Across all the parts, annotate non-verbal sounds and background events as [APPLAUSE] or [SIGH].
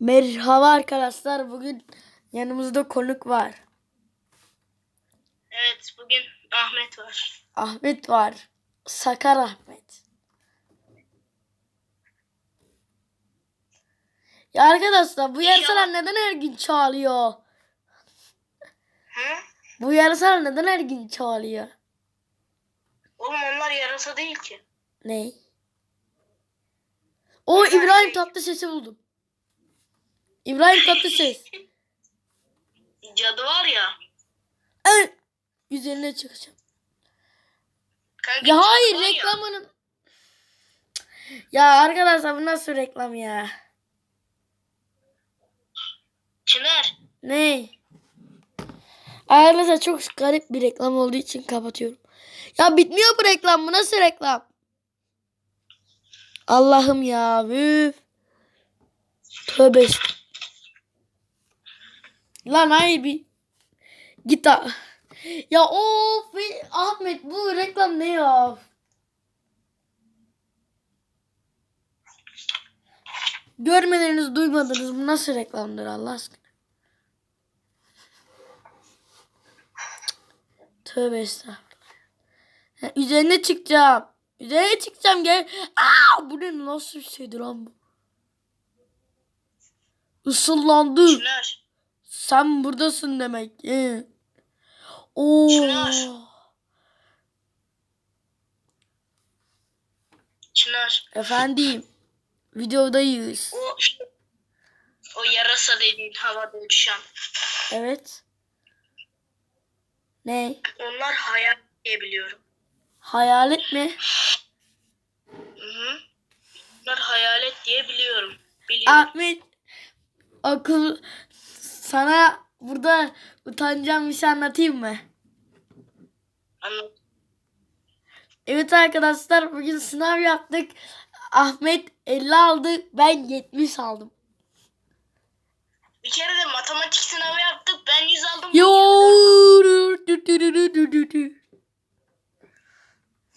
Merhaba arkadaşlar. Bugün yanımızda konuk var. Evet bugün Ahmet var. Ahmet var. Sakar Ahmet. Ya arkadaşlar bu yarısalar neden her gün çoğalıyor? Hı? Bu yarısalar neden her gün çoğalıyor? Oğlum onlar yarasa değil ki. Ne? O İbrahim Tatlıses'i buldum. İbrahim Tatlıses. [LAUGHS] Cadı var ya. Ay, Üzerine çıkacağım. Kanka Ya hayır var ya. Ya arkadaşlar bu nasıl reklam ya? Çınar. Ne? Arkadaşlar çok garip bir reklam olduğu için kapatıyorum. Ya bitmiyor bu reklam. Bu nasıl reklam? Allah'ım ya. Üf. Tövbe. Lan hayır bir. Git. Ya of Ahmet bu reklam ne ya? Görmediniz duymadınız bu nasıl reklamdır Allah aşkına? Tövbe estağfurullah. Ha, üzerine çıkacağım. Üzerine çıkacağım gel. Aa, bu ne nasıl bir şeydir lan bu? Isıllandı. Çınar. Sen buradasın demek ki. Oo. Çınar. Çınar. Efendim. Videodayız. O o yarasa dediğin havada uçan. Evet. Ne? Onlar hayal diye biliyorum. Hayalet mi? Hı hı. Onlar hayalet diye biliyorum. Biliyorum. Ahmet akıl sana burada utanacağım bir şey anlatayım mı? Anlat. Evet arkadaşlar bugün sınav yaptık. Ahmet 50 aldı. Ben 70 aldım. Bir kere de matematik sınavı yaptık. Ben 100 aldım. Yo.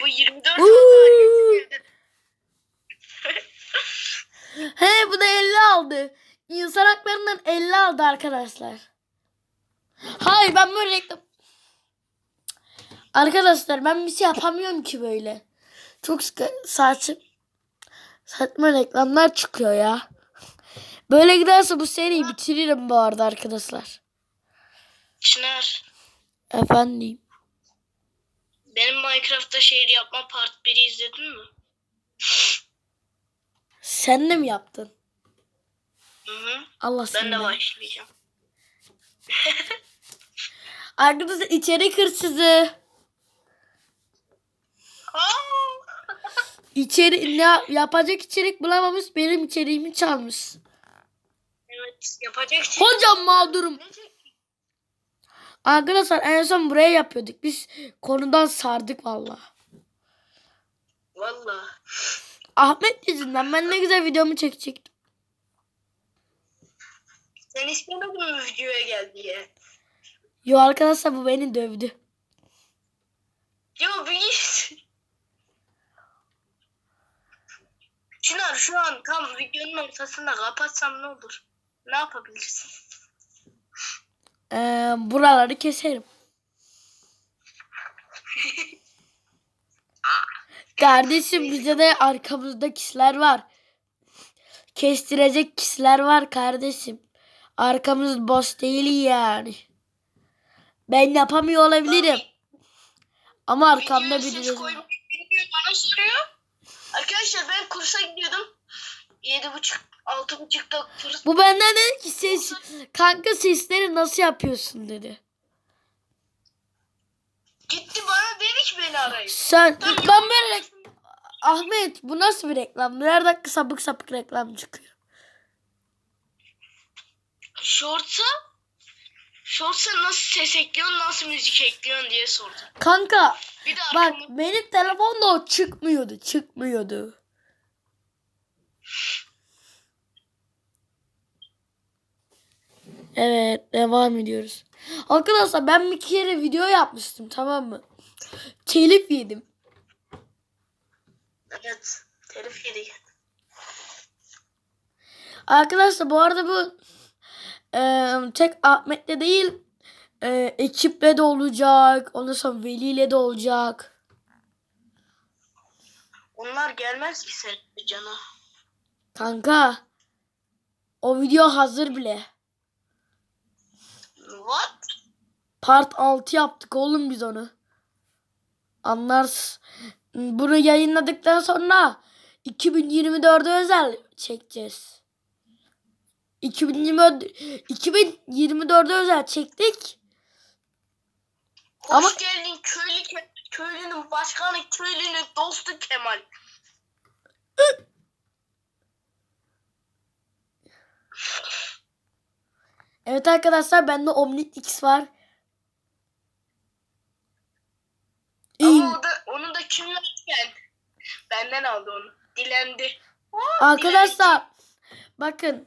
Bu 24 Uuu. oldu. He bu da 50 aldı. İnsan haklarından 50 aldı arkadaşlar. Hayır ben böyle reklam... Arkadaşlar ben bir şey yapamıyorum ki böyle. Çok saçım. Saçma reklamlar çıkıyor ya. Böyle giderse bu seriyi bitiririm bu arada arkadaşlar. Çınar. Efendim. Benim Minecraft'ta şehir yapma part 1'i izledin mi? Sen de mi yaptın? Hı hı. Allah Ben de başlayacağım. [LAUGHS] Arkadaşlar içerik hırsızı. İçeri ne yapacak içerik bulamamış benim içeriğimi çalmış. evet yapacak şey. Hocam mağdurum. Ne çek- Arkadaşlar en son buraya yapıyorduk. Biz konudan sardık valla. Valla. Ahmet yüzünden ben ne güzel videomu çekecektim. Sen istemedin mi videoya gel diye? Yo arkadaşlar bu beni dövdü. Yo bir git. Çınar şu an tam videonun ortasında kapatsam ne olur? Ne yapabilirsin? Ee, buraları keserim. [LAUGHS] Kardeşim bizde de arkamızda kişiler var. Kestirecek kişiler var kardeşim. Arkamız boş değil yani. Ben yapamıyor olabilirim. Ama arkamda biri bilmiyor, bana soruyor. Arkadaşlar ben kursa gidiyordum. Yedi buçuk, altı buçukta kurs. Bu benden dedi ki ses kanka sesleri nasıl yapıyorsun dedi. Gitti bana dedi ki beni arayın. Sen Tam ben böyle Ahmet bu nasıl bir reklam? Her dakika sapık sapık reklam çıkıyor. Shorts'a Shorts'a nasıl ses ekliyorsun, nasıl müzik ekliyorsun diye sordu. Kanka Bir de bak arkamı benim telefonda o çıkmıyordu çıkmıyordu. Evet devam ediyoruz. Arkadaşlar ben bir kere video yapmıştım tamam mı? Telif yedim. Evet. Telif yedik. Arkadaşlar bu arada bu e, tek Ahmet'le değil e, ekiple de olacak. Ondan sonra Veli'yle de olacak. Onlar gelmez ki senin cana. Kanka o video hazır bile. What? Part 6 yaptık oğlum biz onu. Anlarsın. Bunu yayınladıktan sonra 2024'e özel çekeceğiz. 2024 2024'e özel çektik. Hoş Ama- geldin köylü köylünün başkanı köylünün dostu Kemal. [LAUGHS] Evet arkadaşlar bende Omnitrix X var. Ama o da, onu da kimden geldi? Benden aldı onu. Dilendi. Arkadaşlar bakın em,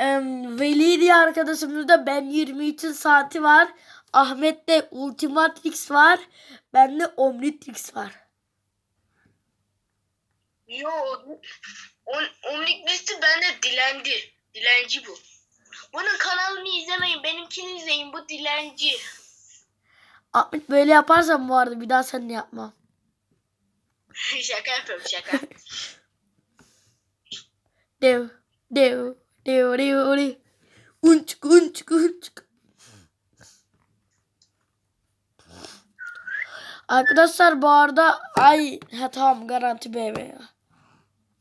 Veli diye arkadaşımızda ben 23 saati var. Ahmet'te Ultimatrix var. Bende Omnitrix var. Yo. On, Omnitrix'i bende dilendi. Dilenci bu. Bunun kanalını izlemeyin. Benimkini izleyin. Bu dilenci. Ahmet böyle yaparsan bu arada bir daha seninle yapmam. [LAUGHS] şaka yapıyorum şaka. Dev, dev, dev, dev, dev. Unçuk, unçuk, unçuk. Arkadaşlar bu arada ay ha tamam garanti BB ya.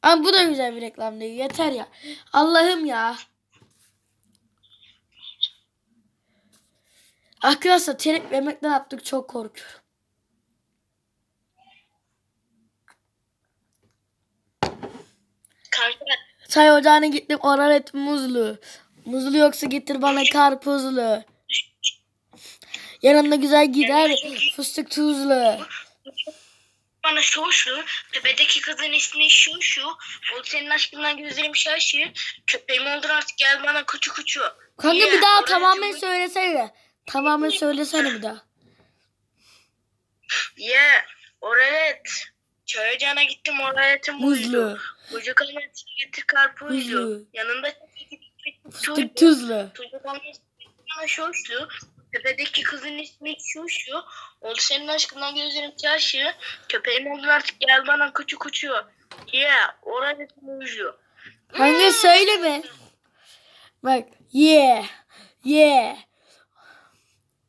Ama bu da güzel bir reklam değil. Yeter ya. Allah'ım ya. Arkadaşlar telif yemekten attık çok korkuyorum. Kanka Çay ocağına gittim oral et muzlu. Muzlu yoksa getir bana karpuzlu. Yanında güzel gider fıstık tuzlu. bana şu şu. Tepedeki kızın ismi şu şu. O senin aşkından gözlerim şaşı. Köpeğim oldun artık gel bana kuçu kuçu. Kanka bir daha tamamen söylesene. Tamamen söylesene bir daha. Yeah. Oralet. Çay ocağına gittim oraletim Muzlu. Çocuk alması getir karpuzlu. Yanında Fıstık tuzlu. Alması bana şoşlu. Tepedeki kızın ismi şu şu. Oldu senin aşkından gözlerim yaşı. Köpeğim oldun artık gel bana kuçu kuçu. Yeah. Oralet muzlu. Kanka söyleme. Bak yeah. Yeah.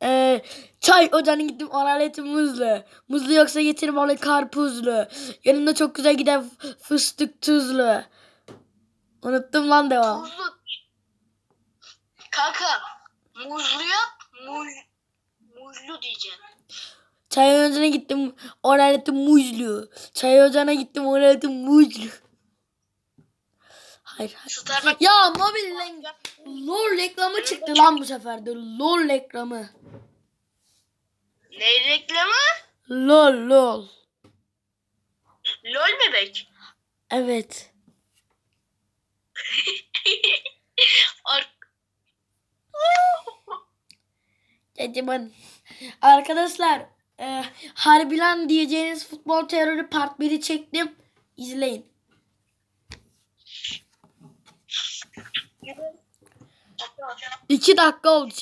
Ee, çay ocağına gittim oral eti muzlu. Muzlu yoksa getir bana karpuzlu. Yanında çok güzel gider f- fıstık tuzlu. Unuttum lan devam. Muzlu. Kanka. Muzlu yap. Muz, muzlu diyeceksin. Çay ocağına gittim oral eti muzlu. Çay ocağına gittim oral eti muzlu. Hayır hayır. Starbucks. Ya mobil len- LOL reklamı çıktı lan bu sefer de. LOL reklamı. Ne reklamı? LOL LOL. LOL bebek. Evet. [LAUGHS] [LAUGHS] Cacımın. Arkadaşlar e, Harbilan diyeceğiniz futbol terörü part 1'i çektim. İzleyin. İki dakika oldu.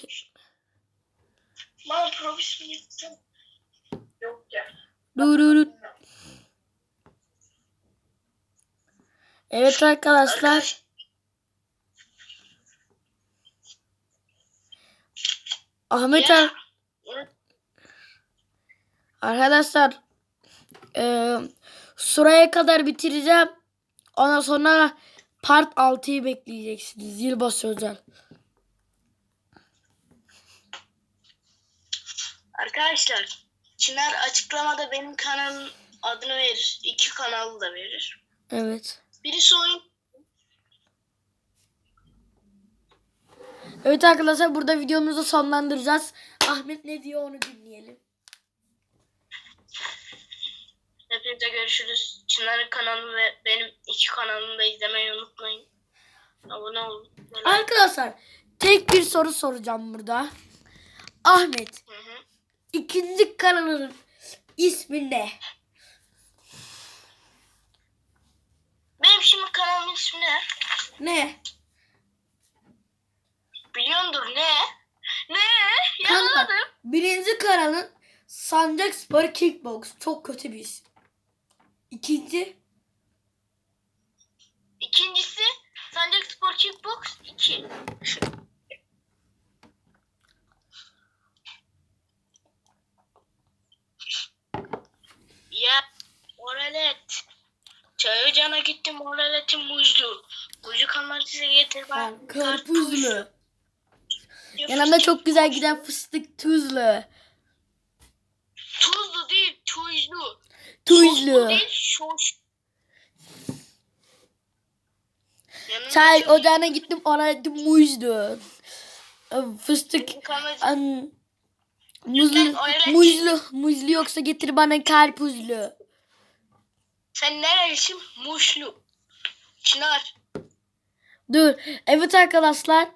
Bana mi? Yok ya. Evet arkadaşlar. Arkadaş, Ahmet. Ar- Arkadaşlar eee suraya kadar bitireceğim. Ondan sonra part 6'yı bekleyeceksiniz. Yılbaşı özel. Arkadaşlar Çınar açıklamada benim kanalın adını verir. İki kanalı da verir. Evet. Birisi oyun Evet arkadaşlar burada videomuzu sonlandıracağız. Ahmet ne diyor onu dinleyelim. Hepinize görüşürüz. Çınar'ın kanalı ve benim iki kanalımı da izlemeyi unutmayın. Abone olun. Böyle- Arkadaşlar tek bir soru soracağım burada. Ahmet Hı hı. ikinci kanalının ismi ne? Benim şimdi kanalımın ismi ne? Ne? Biliyordur ne? Ne? Kanka birinci kanalın Sancak Spor Kickbox. Çok kötü bir isim. İkinci İkincisi Sancak Spor Kickbox 2. ya oralet. Çay ocağına gittim oraletin muzlu. Muzlu kalmak size getir bak. ben karpuzlu. Karpuz. Yanımda çok güzel giden fıstık tuzlu. Tuzlu değil tuzlu. Tuzlu. Soslu değil Yanında Çay ocağına gittim oraletim muzlu. Fıstık Kalmak- an, muzlu, muzlu, muzlu yoksa getir bana karpuzlu. Sen nerelisin? Muşlu. Çınar. Dur. Evet arkadaşlar.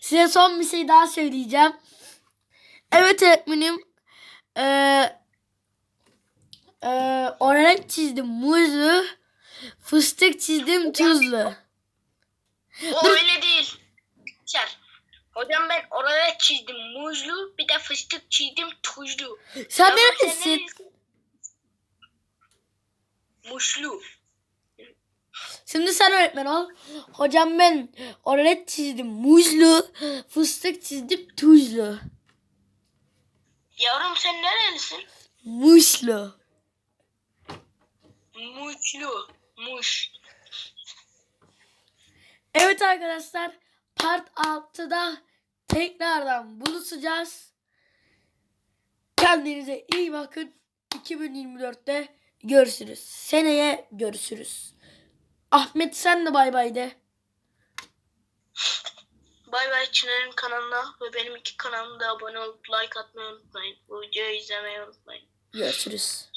Size son bir şey daha söyleyeceğim. Evet öğretmenim. Ee, ee, oralet çizdim muzlu. Fıstık çizdim tuzlu. O öyle değil. Çar. Hocam ben oralet çizdim muzlu bir de fıstık çizdim tuzlu. Sen Yavrum, neredesin? Muşlu. Şimdi sen öğretmen ol. Hocam ben oralet çizdim muzlu. Fıstık çizdim tuzlu. Yavrum sen nerelisin? Muzlu. Muşlu. Muş. Evet arkadaşlar part 6'da tekrardan buluşacağız. Kendinize iyi bakın. 2024'te görüşürüz. Seneye görüşürüz. Ahmet sen de bay bay de. Bay bay Çınar'ın kanalına ve benim iki kanalıma da abone olup like atmayı unutmayın. Bu videoyu izlemeyi unutmayın. Görüşürüz.